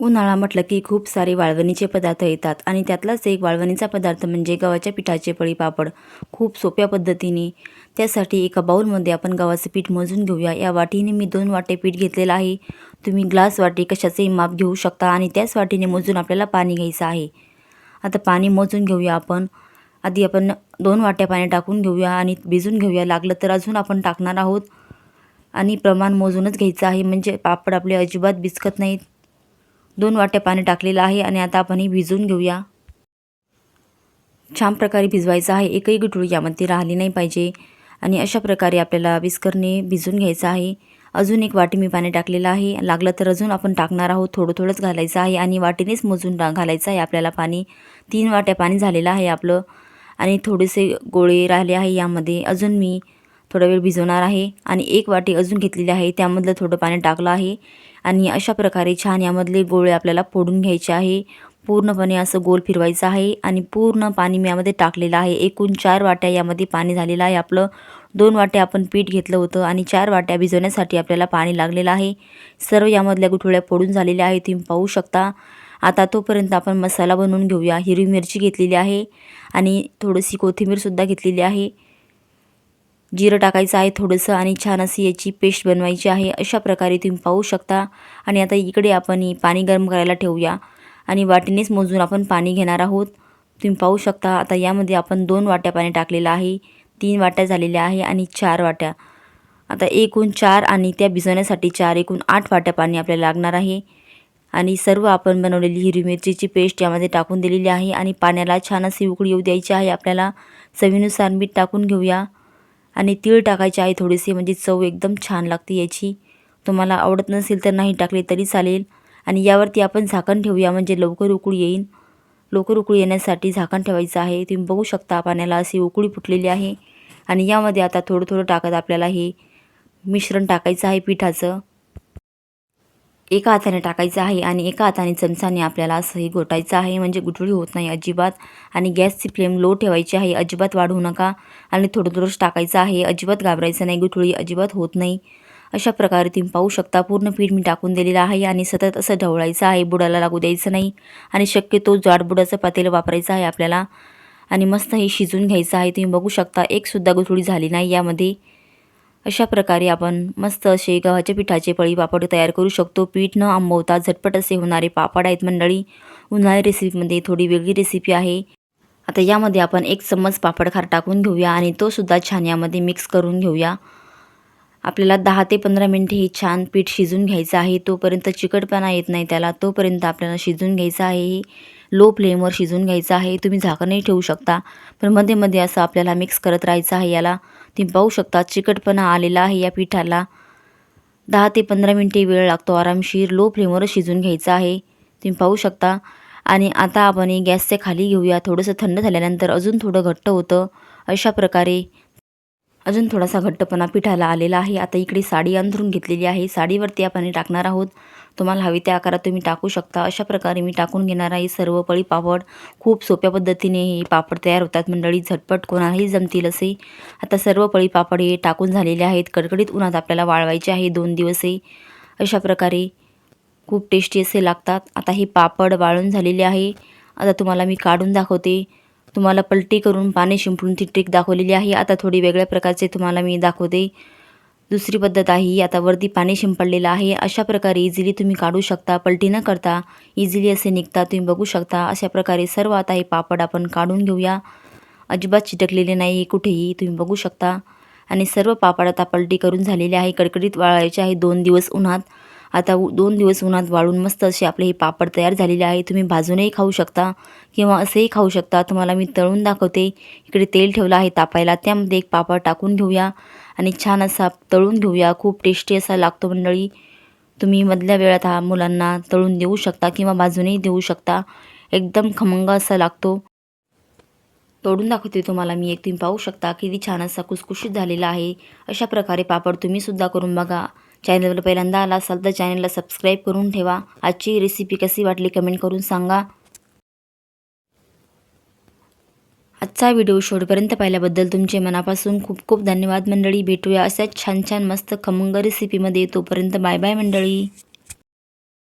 उन्हाळा म्हटलं की खूप सारे वाळवणीचे पदार्थ येतात आणि त्यातलाच एक वाळवणीचा पदार्थ म्हणजे गव्हाच्या पिठाचे पळी पापड. खूप सोप्या पद्धतीने. त्यासाठी एका बाऊलमध्ये आपण गव्हाचं पीठ मोजून घेऊया. या वाटीने मी दोन वाटे पीठ घेतलेलं आहे. तुम्ही ग्लास वाटी कशाचंही माप घेऊ शकता आणि त्याच वाटीने मोजून आपल्याला पाणी घ्यायचं आहे. आता पाणी मोजून घेऊया आपण. आधी आपण दोन वाट्या पाणी टाकून घेऊया आणि भिजून घेऊया. लागलं तर अजून आपण टाकणार आहोत. आणि प्रमाण मोजूनच घ्यायचं आहे. म्हणजे पापड आपले अजिबात बिचकत नाहीत. दोन वाट्या पाणी टाकलेलं आहे आणि आता आपण हे भिजवून घेऊया. छान प्रकारे भिजवायचं आहे. एकही गुठळी यामध्ये राहिली नाही पाहिजे. आणि अशा प्रकारे आपल्याला विस्करने भिजून घ्यायचं आहे. अजून एक वाटी मी पाणी टाकलेलं आहे. लागलं तर अजून आपण टाकणार आहोत. थोडं थोडंच घालायचं आहे आणि वाटीनेच मोजून घालायचं आहे आपल्याला पाणी. तीन वाट्या पाणी झालेलं आहे आपलं. आणि थोडेसे गोळे राहिले आहे यामध्ये. अजून मी थोडा वेळ भिजवणार आहे. आणि एक वाटी अजून घेतलेली आहे. त्यामधलं थोडं पाणी टाकलं आहे. आणि अशा प्रकारे छान यामधले गोळे आपल्याला फोडून घ्यायचे आहे. पूर्णपणे असं गोल फिरवायचं आहे आणि पूर्ण पाणी मी यामध्ये टाकलेलं आहे. एकूण चार वाट्या यामध्ये पाणी झालेलं आहे आपलं. दोन वाट्या आपण पीठ घेतलं होतं आणि चार वाट्या भिजवण्यासाठी आपल्याला पाणी लागलेलं आहे. सर्व यामधल्या गुठळ्या फोडून झालेल्या आहे तुम्ही पाहू शकता. आता तोपर्यंत आपण मसाला बनवून घेऊया. हिरवी मिरची घेतलेली आहे आणि थोडीशी कोथिंबीरसुद्धा घेतलेली आहे. जिरं टाकायचं आहे थोडंसं आणि छान अशी याची पेस्ट बनवायची आहे. अशा प्रकारे तुम्ही पाहू शकता. आणि आता इकडे आपण पाणी गरम करायला ठेवूया. आणि वाटीनेच मोजून आपण पाणी घेणार आहोत. तुम्ही पाहू शकता आता यामध्ये आपण दोन वाट्या पाणी टाकलेलं आहे. तीन वाट्या झालेल्या आहे आणि चार वाट्या. आता एकूण चार आणि त्या भिजवण्यासाठी चार एकूण आठ वाट्या पाणी आपल्याला लागणार आहे. आणि सर्व आपण बनवलेली हिरवी मिरचीची पेस्ट यामध्ये टाकून दिलेली आहे. आणि पाण्याला छान अशी उकळी येऊ द्यायची आहे. आपल्याला चवीनुसार मीठ टाकून घेऊया. आणि तीळ टाकायचे आहे थोडेसे म्हणजे चव एकदम छान लागते याची. तुम्हाला आवडत नसेल तर नाही टाकले तरी चालेल. आणि यावरती आपण झाकण ठेवूया म्हणजे लवकर उकळी येईन. लवकर उकळी येण्यासाठी झाकण ठेवायचं आहे. तुम्ही बघू शकता पाण्याला अशी उकळी फुटलेली आहे. आणि यामध्ये आता थोडं थोडं टाकत आपल्याला हे मिश्रण टाकायचं आहे पिठाचं. एका हाताने टाकायचं आहे आणि एका हाताने चमचाने आपल्याला असं हे घोटायचं आहे. म्हणजे गुठळी होत नाही अजिबात. आणि गॅसची फ्लेम लो ठेवायची आहे. अजिबात वाढवू नका. आणि थोडं थोडंच टाकायचं आहे. अजिबात घाबरायचं नाही. गुठळी अजिबात होत नाही. अशा प्रकारे तुम्ही पाहू शकता. पूर्ण पीठ मी टाकून दिलेलं आहे आणि सतत असं ढवळायचं आहे. बुडाला लागू द्यायचं नाही. आणि शक्यतो जाडबुडाचं पातेलं वापरायचं आहे आपल्याला. आणि मस्त हे शिजून घ्यायचं आहे. तुम्ही बघू शकता. एकसुद्धा गुठळी झाली नाही यामध्ये. अशा प्रकारे आपण मस्त असे गव्हाच्या पिठाचे पळी पापड तयार करू शकतो. पीठ न आंबवता झटपट असे होणारे पापड आहेत मंडळी. उन्हाळी रेसिपीमध्ये थोडी वेगळी रेसिपी आहे. आता यामध्ये आपण एक चम्मच पापड खार टाकून घेऊया आणि तो सुद्धा छान यामध्ये मिक्स करून घेऊया. आपल्याला दहा ते पंधरा मिनटे हे छान पीठ शिजून घ्यायचं आहे. तोपर्यंत चिकटपणा येत नाही त्याला. तोपर्यंत आपल्याला शिजून घ्यायचं आहे. लो फ्लेमवर शिजून घ्यायचं आहे. तुम्ही झाकणही ठेवू शकता. पण मध्ये मध्ये असं आपल्याला मिक्स करत राहायचं आहे याला. तुम्ही पाहू शकता चिकटपणा आलेला आहे या पिठाला. दहा ते पंधरा मिनटे वेळ लागतो आरामशीर लो फ्लेमवर शिजून घ्यायचं आहे. तुम्ही पाहू शकता. आणि आता आपण हे गॅसच्या खाली घेऊया. थोडंसं थंड झाल्यानंतर अजून थोडं घट्ट होतं. अशा प्रकारे अजून थोडासा घट्टपणा पिठाला आलेला आहे. आता इकडे साडी अंथरून घेतलेली आहे. साडीवरती आपण टाकणार आहोत. तुम्हाला हवी त्या आकारात तुम्ही टाकू शकता. अशा प्रकारे मी टाकून घेणार आहे सर्व पळी पापड. खूप सोप्या पद्धतीने हे पापड तयार होतात. मंडळी झटपट कोणालाही जमतील असे. आता सर्व पळी पापड हे टाकून झालेले आहेत. कडकडीत उन्हात आपल्याला वाळवायचे आहे दोन दिवसही. अशा प्रकारे खूप टेस्टी असे लागतात. आता हे पापड वाळून झालेले आहे. आता तुम्हाला मी काढून दाखवते. तुम्हाला पलटी करून पाणी शिंपडून ती ट्रिक दाखवलेली आहे. आता थोडी वेगळ्या प्रकारचे तुम्हाला मी दाखवते. दुसरी पद्धत आहे आता वरती पाणी शिंपडलेलं आहे. अशा प्रकारे इझिली तुम्ही काढू शकता पलटी न करता इझिली असे निघता तुम्ही बघू शकता. अशा प्रकारे सर्व आता हे पापड आपण काढून घेऊया. अजिबात चिटकलेले नाही कुठेही तुम्ही बघू शकता. आणि सर्व पापड आता पलटी करून झालेले आहे. कडकडीत वाळायचे आहे दोन दिवस उन्हात. आता दोन दिवस उन्हात वाळून मस्त असे आपले हे पापड तयार झालेले आहे. तुम्ही भाजूनही खाऊ शकता किंवा असेही खाऊ शकता. तुम्हाला मी तळून दाखवते. इकडे तेल ठेवलं आहे तापायला. त्यामध्ये एक पापड टाकून घेऊया आणि छान असा तळून घेऊया. खूप टेस्टी असा लागतो मंडळी. तुम्ही मधल्या वेळात हा मुलांना तळून देऊ शकता किंवा भाजूनही देऊ शकता. एकदम खमंग असा लागतो. तोडून दाखवते तुम्हाला मी. एक तुम्ही पाहू शकता किती छान असा कुसकुशीत झालेला आहे. अशा प्रकारे पापड तुम्हीसुद्धा करून बघा. चॅनलवर पहिल्यांदा आला असाल तर चॅनलला सबस्क्राईब करून ठेवा. आजची रेसिपी कशी वाटली कमेंट करून सांगा. आजचा व्हिडिओ शेवटपर्यंत पाहिल्याबद्दल तुमचे मनापासून खूप खूप धन्यवाद मंडळी. भेटूया अशाच छान छान मस्त खमंग रेसिपीमध्ये तोपर्यंत बाय बाय मंडळी.